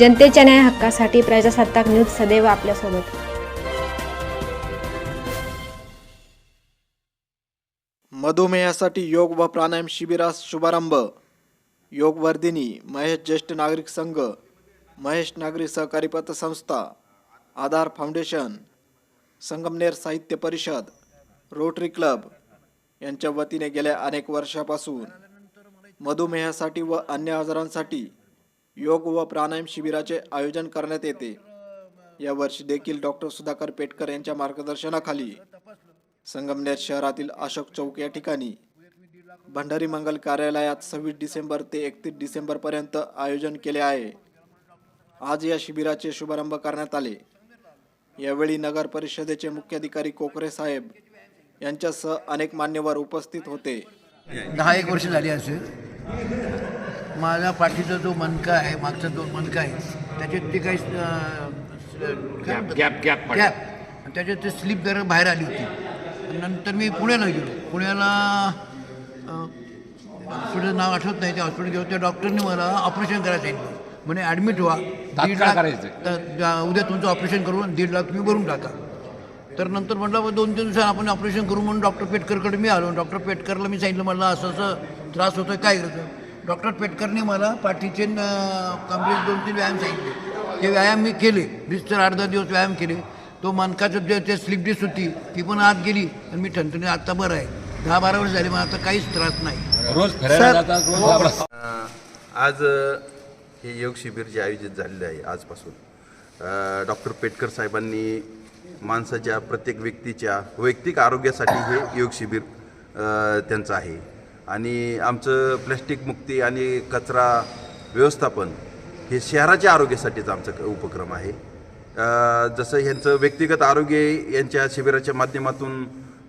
जनतेच्या न्याय हक्कासाठी प्रजासत्ताक न्यूज सदैव आपल्यासोबत. मधुमेहासाठी योग व प्राणायाम शिबिरास शुभारंभ. योगवर्धिनी महेश ज्येष्ठ नागरिक संघ महेश नागरी सहकारी पतसंस्था आधार फाउंडेशन संगमनेर साहित्य परिषद रोटरी क्लब यांच्या वतीने गेल्या अनेक वर्षापासून मधुमेहासाठी व अन्य आजारांसाठी योग व प्राणायाम शिबिराचे आयोजन करण्यात येते. यावर्षी देखील डॉक्टर सुधाकर पेटकर यांच्या मार्गदर्शनाखाली संगमनेर शहरातील अशोक चौक या ठिकाणी भंडारी मंगल कार्यालयात सव्वीस डिसेंबर ते एकतीस डिसेंबर पर्यंत आयोजन केले आहे. आज या शिबिराचे शुभारंभ करण्यात आले. यावेळी नगर परिषदेचे मुख्याधिकारी कोकरे साहेब यांच्यासह अनेक मान्यवर उपस्थित होते. दहा एक वर्ष झाली असेल. माझ्या पाठीचा जो मणका आहे मागचा जो मणका आहे त्याच्यात ते काही गॅप गॅप गॅप गॅप त्याच्यात ते स्लिप जरा बाहेर आली होती. नंतर मी पुण्याला गेलो. पुण्याला हॉस्पिटलचं नाव आठवत नाही त्या हॉस्पिटल गेलो. त्या डॉक्टरने मला ऑपरेशन करायला सांगितलं म्हणे ॲडमिट व्हा. दीड लाख जा- उद्या तुमचं ऑपरेशन करून दीड लाख तुम्ही भरून टाका. तर नंतर म्हटलं "बा, दोन तीन दिवसांनी आपण ऑपरेशन करू म्हणून डॉक्टर पेटकरकडे मी आलो. डॉक्टर पेटकरला मी सांगितलं मला असं असं त्रास होतोय काय करायचं डॉक्टर पेटकरने मला पाठीचे कंप्लीट दोन तीन व्यायाम सांगितले. ते व्यायाम मी केले वीस तर आठ दहा दिवस व्यायाम केले. तो मनकाचं जे ते स्लिप डिस्क होती ती पण आत गेली आणि मी ठणठणी आता बरं आहे. दहा बारा वर्ष झाले मला आता काहीच त्रास नाही. रोज अ, आज हे योग शिबिर जे आयोजित झालेले आहे आजपासून. डॉक्टर पेटकर साहेबांनी माणसाच्या प्रत्येक व्यक्तीच्या वैयक्तिक आरोग्यासाठी हे योग शिबिर त्यांचं आहे. आणि आमचं प्लॅस्टिक मुक्ती आणि कचरा व्यवस्थापन हे शहराच्या आरोग्यासाठीच आमचा उपक्रम आहे. जसं ह्यांचं व्यक्तिगत आरोग्य यांच्या शिबिराच्या माध्यमातून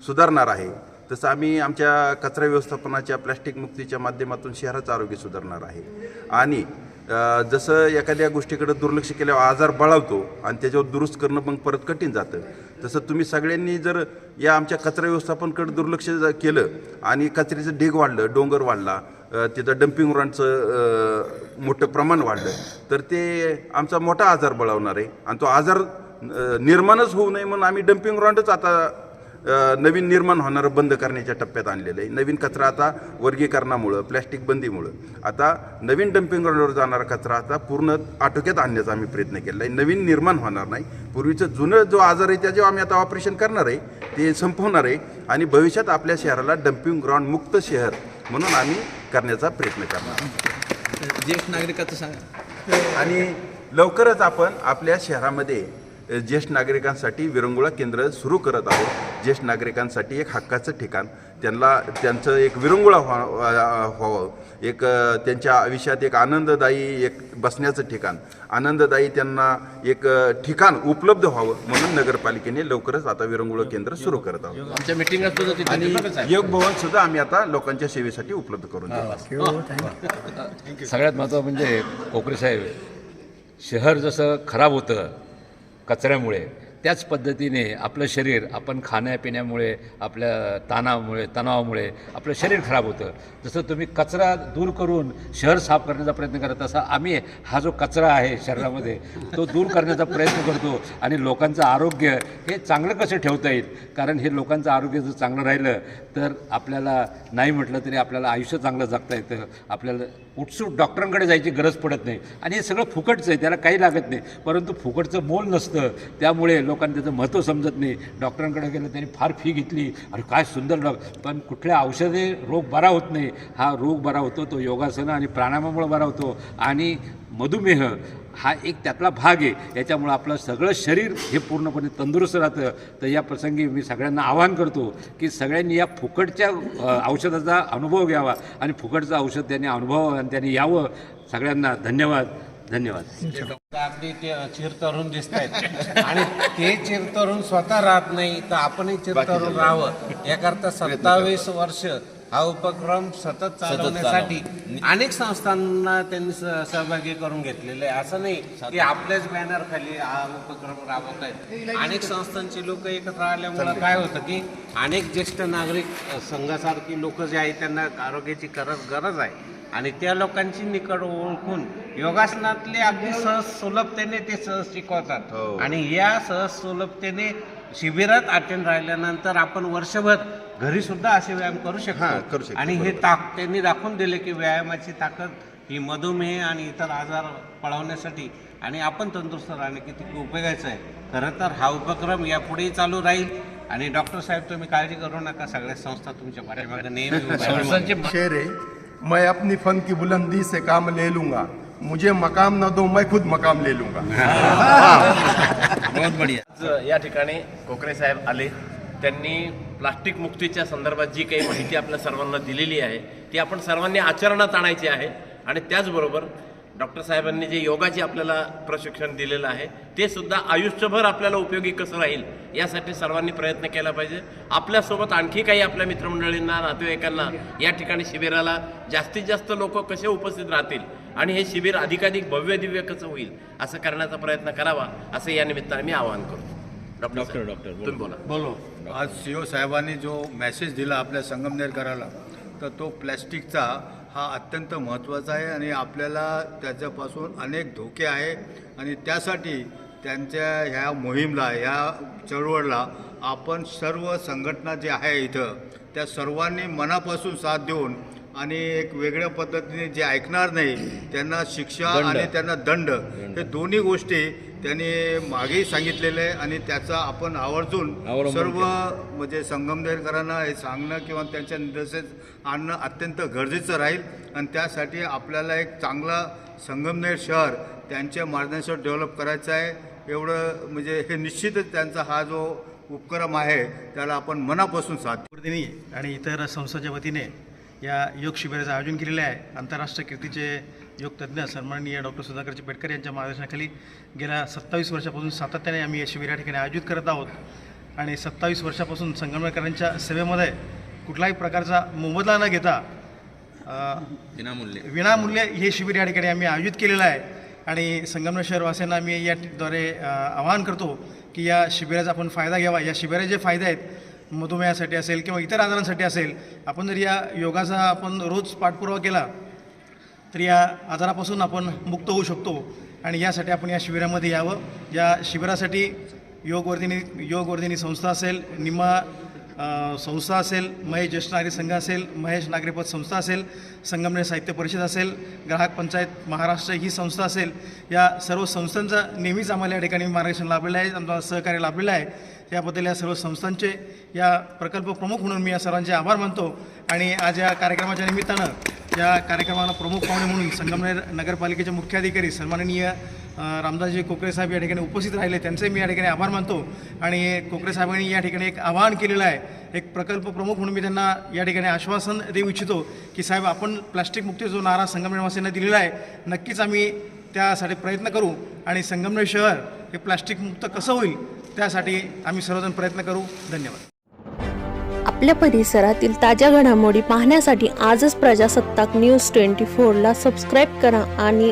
सुधारणार आहे तसं आम्ही आमच्या कचरा व्यवस्थापनाच्या प्लॅस्टिक मुक्तीच्या माध्यमातून शहराचं आरोग्य सुधारणार आहे. आणि जसं एखाद्या गोष्टीकडे दुर्लक्ष केल्यावर आजार बळावतो आणि त्याच्यावर दुरुस्त करणं पण परत कठीण जातं तसं तुम्ही सगळ्यांनी जर या आमच्या कचरा व्यवस्थापनकडे दुर्लक्ष केलं आणि कचऱ्याचं ढीग वाढलं डोंगर वाढला तिथं डम्पिंग ग्राउंडचं मोठं प्रमाण वाढलं तर ते आमचा मोठा आजार बळावणार आहे. आणि तो आजार निर्माणच होऊ नये म्हणून आम्ही डम्पिंग ग्राउंडच आता नवीन निर्माण होणारं बंद करण्याच्या टप्प्यात आणलेलं आहे. नवीन कचरा आता वर्गीकरणामुळं प्लॅस्टिक बंदीमुळं. आता नवीन डम्पिंग ग्राउंडवर जाणारा कचरा आता पूर्ण आटोक्यात आणण्याचा आम्ही प्रयत्न केला आहे. नवीन निर्माण होणार नाही. पूर्वीचं जुनं जो आजार आहे त्याच्यावर आम्ही आता ऑपरेशन करणार आहे. ते संपवणार आहे. आणि भविष्यात आपल्या शहराला डम्पिंग ग्राउंड मुक्त शहर म्हणून आम्ही करण्याचा प्रयत्न करणार ज्येष्ठ नागरिकाचं सांगा. आणि लवकरच आपण आपल्या शहरामध्ये ज्येष्ठ नागरिकांसाठी विरंगुळा केंद्र सुरू करत आहोत. ज्येष्ठ नागरिकांसाठी एक हक्काचं ठिकाण. त्यांना त्यांचं एक विरंगुळा व्हा व्हा- व्हावं. एक त्यांच्या आयुष्यात एक आनंददायी एक बसण्याचं ठिकाण. आनंददायी त्यांना एक ठिकाण उपलब्ध व्हावं म्हणून नगरपालिकेने लवकरच आता विरंगुळा केंद्र सुरू करत आहोत. आमच्या तिथे आणि. योग भवन सुद्धा आम्ही आता लोकांच्या सेवेसाठी उपलब्ध करून देऊ सगळ्यात महत्त्व म्हणजे कोकरे साहेब शहर जसं खराब होतं कचऱ्यामुळे. त्याच पद्धतीने आपलं शरीर आपण खाण्यापिण्यामुळे आपल्या ताणामुळे तणावामुळे आपलं शरीर खराब होतं. जसं तुम्ही कचरा दूर करून शहर साफ करण्याचा प्रयत्न करत असा आम्ही हा जो कचरा आहे शरीरामध्ये तो दूर करण्याचा प्रयत्न करतो आणि लोकांचं आरोग्य हे चांगलं कसं ठेवता येईल? कारण हे लोकांचं आरोग्य जर चांगलं राहिलं तर आपल्याला नाही म्हटलं तरी आपल्याला आयुष्य चांगलं जगता येतं. आपल्याला उठसूट डॉक्टरांकडे जायची गरज पडत नाही. आणि हे सगळं फुकटचं आहे त्याला काही लागत नाही. परंतु फुकटचं मोल नसतं. त्यामुळे लोकांना त्याचं महत्त्व समजत नाही. डॉक्टरांकडे गेलं त्यांनी फार फी घेतली. अरे काय सुंदर डॉक्टर पण कुठल्या औषधे रोग बरा होत नाही. हा रोग बरा होतो तो योगासनं आणि प्राणायामामुळे बरा होतो. आणि मधुमेह हा एक त्यातला भाग आहे. याच्यामुळं आपलं सगळं शरीर हे पूर्णपणे तंदुरुस्त राहतं. तर या प्रसंगी मी सगळ्यांना आवाहन करतो की सगळ्यांनी या फुकटच्या औषधाचा अनुभव घ्यावा आणि फुकटचं औषध त्यांनी अनुभवावं आणि त्यांनी यावं. सगळ्यांना धन्यवाद. धन्यवाद. अगदी ते चिरतरुण दिसत आहेत आणि ते चिरतरुण स्वतः राहत नाही तर आपणही चिरतरुण राहावं. याकरता सत्तावीस वर्ष हा उपक्रम सतत चालवण्यासाठी अनेक संस्थांना त्यांनी स- सहभागी करून घेतलेले आहे. असं नाही की आपल्याच बॅनर खाली हा उपक्रम राबवत आहेत. अनेक संस्थांची लोक एकत्र आल्यामुळं काय होतं की अनेक ज्येष्ठ नागरिक संघासारखी लोक जे आहेत त्यांना आरोग्याची गरज गरज आहे. आणि त्या लोकांची निकड ओळखून योगासनातले अगदी सहज सुलभतेने ते सहज शिकवतात. हो. आणि या सहज सुलभतेने शिबिरात अटेंड राहिल्यानंतर आपण वर्षभर घरी सुद्धा असे व्यायाम करू शकतो. आणि हे. ताक त्यांनी दाखवून दिले की व्यायामाची ताकद ही मधुमेह आणि इतर आजार पळवण्यासाठी आणि आपण तंदुरुस्त राहणे किती उपयोगाचं आहे. खरं तर हा उपक्रम यापुढेही चालू राहील. आणि डॉक्टर साहेब तुम्ही काळजी करू नका. सगळ्या संस्था तुमच्या पाठीमागे नेहमी मैं अपनी फन की बुलंदी से काम ले लूंगा। मुझे मकाम न दो मैं खुद मकाम ले लूंगा। आज या ठिकाणी कोकरे साहेब आले. त्यांनी प्लास्टिक मुक्तीच्या संदर्भात जी काही माहिती आपल्या सर्वांना दिलेली आहे ती आपण सर्वांनी आचरणात आणायची आहे. आणि त्याचबरोबर डॉक्टर साहेबांनी जे योगाचे आपल्याला प्रशिक्षण दिलेलं आहे ते सुद्धा आयुष्यभर आपल्याला उपयोगी कसं राहील यासाठी सर्वांनी प्रयत्न केला पाहिजे. आपल्यासोबत आणखी काही आपल्या मित्रमंडळींना नातेवाईकांना या ठिकाणी शिबिराला जास्तीत जास्त लोक कसे उपस्थित राहतील आणि हे शिबिर अधिकाधिक भव्य दिव्य कसं होईल असं करण्याचा प्रयत्न करावा असं या निमित्ताने मी आवाहन करतो. डॉक्टर डॉक्टर तुम्ही बोला. बोलो. आज सी ओ साहेबांनी जो मेसेज दिला आपल्या संगमनेरकराला तर तो प्लॅस्टिकचा हा अत्यंत महत्त्वाचा आहे आणि आपल्याला त्याच्यापासून अनेक धोके आहे. आणि त्यासाठी त्यांच्या ह्या मोहीमला ह्या चळवळला आपण सर्व संघटना जे आहे इथं त्या सर्वांनी मनापासून साथ देऊन आणि एक वेगळ्या पद्धतीने जे ऐकणार नाही त्यांना शिक्षा आणि त्यांना दंड. हे दोन्ही गोष्टी त्यांनी मागेही सांगितलेलं आहे आणि त्याचा आपण आवर्जून सर्व म्हणजे संगमनेरकरांना हे सांगणं किंवा त्यांच्या निदर्शेस आणणं अत्यंत गरजेचं राहील. आणि त्यासाठी आपल्याला एक चांगला संगमनेर शहर त्यांच्या मार्गदर्शनावर डेव्हलप करायचं आहे. एवढं म्हणजे हे निश्चितच त्यांचा हा जो उपक्रम आहे त्याला आपण मनापासून साथ आणि इतर संस्थांच्या वतीने या योग शिबिराचं आयोजन केलेलं आहे. आंतरराष्ट्रीय कीर्तीचे योग तज्ज्ञ सन्माननीय डॉक्टर सुधाकरजी पेटकर यांच्या मार्गदर्शनाखाली गेल्या सत्तावीस वर्षापासून सातत्याने आम्ही हे शिबिर या ठिकाणी आयोजित करत आहोत. आणि सत्तावीस वर्षापासून संगमनेरकरांच्या सेवेमध्ये कुठलाही प्रकारचा मोबदला न घेता विनामूल्य. विनामूल्य हे शिबिर या ठिकाणी आम्ही आयोजित केलेलं आहे. आणि संगमनेर शहरवासियांना आम्ही याद्वारे आवाहन करतो की या शिबिराचा आपण फायदा घ्यावा. या शिबिराचे जे फायदे आहेत मधुमेहासाठी असेल किंवा इतर आजारांसाठी असेल आपण जर या योगाचा आपण रोज पाठपुरावा केला तर या आजारापासून आपण मुक्त होऊ शकतो आणि यासाठी आपण या शिबिरामध्ये यावं. या शिबिरासाठी योगवर्धिनी योगवर्धिनी संस्था असेल निम्मा संस्था असेल महेश ज्येष्ठ नागरिक संघ असेल महेश नागरिकपद संस्था असेल संगमनेर साहित्य परिषद असेल ग्राहक पंचायत महाराष्ट्र ही संस्था असेल या सर्व संस्थांचा नेहमीच आम्हाला या ठिकाणी मार्गदर्शन लाभलेलं आहे आम्हाला सहकार्य लाभलेलं आहे. त्याबद्दल या सर्व संस्थांचे या प्रकल्प प्रमुख म्हणून मी या सर्वांचे आभार मानतो आणि आज या कार्यक्रमाच्या निमित्तानं या कार्यक्रमाला प्रमुख पाहुणे म्हणून संगमनेर नगरपालिकेचे मुख्याधिकारी सन्माननीय रामदासजी कोकरे साहेब या ठिकाणी उपस्थित राहिले. त्यांचे मी या ठिकाणी आभार मानतो. आणि कोकरे साहेबांनी या ठिकाणी एक आवाहन केलेलं आहे. एक प्रकल्प प्रमुख म्हणून मी त्यांना या ठिकाणी आश्वासन देऊ इच्छितो की साहेब आपण प्लास्टिक मुक्ती जो नारा संगमनेरवासींना दिलेला आहे नक्कीच आम्ही त्यासाठी प्रयत्न करू. आणि संगमनेर शहर हे प्लास्टिकमुक्त कसं होईल त्यासाठी आम्ही सर्वजण प्रयत्न करू. धन्यवाद. आपल्या परिसरातील ताज्या घडामोडी पाहण्यासाठी आजच प्रजासत्ताक न्यूज ट्वेंटी फोरला सबस्क्राईब करा आणि